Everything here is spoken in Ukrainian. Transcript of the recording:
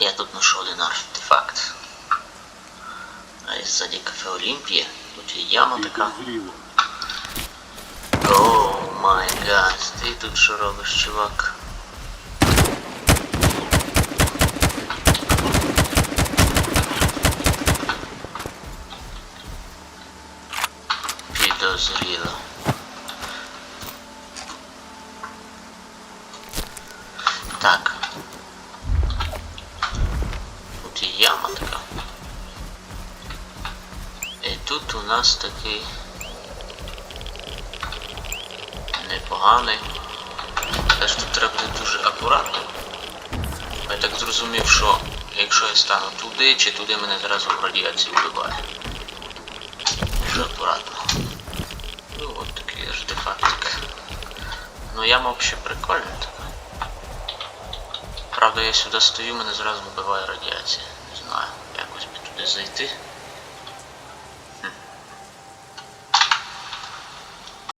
Я тут знайшов один артефакт. А із ззаді кафе Олімпія. Тут є яма така. Підозріло. О май гад, ти тут що робиш, чувак? Підозріло. Так. Яма така. І тут у нас такий непоганий. Теж тут треба бути дуже акуратним. Я так зрозумів, що якщо я стану туди чи туди, мене зразу в радіацію вбиває. Дуже акуратно. Ну от такий артефактик. Ну яма взагалі прикольна така. Правда, я сюди стою, мене зразу вбиває радіація. Не знаю, якось би туди зайти.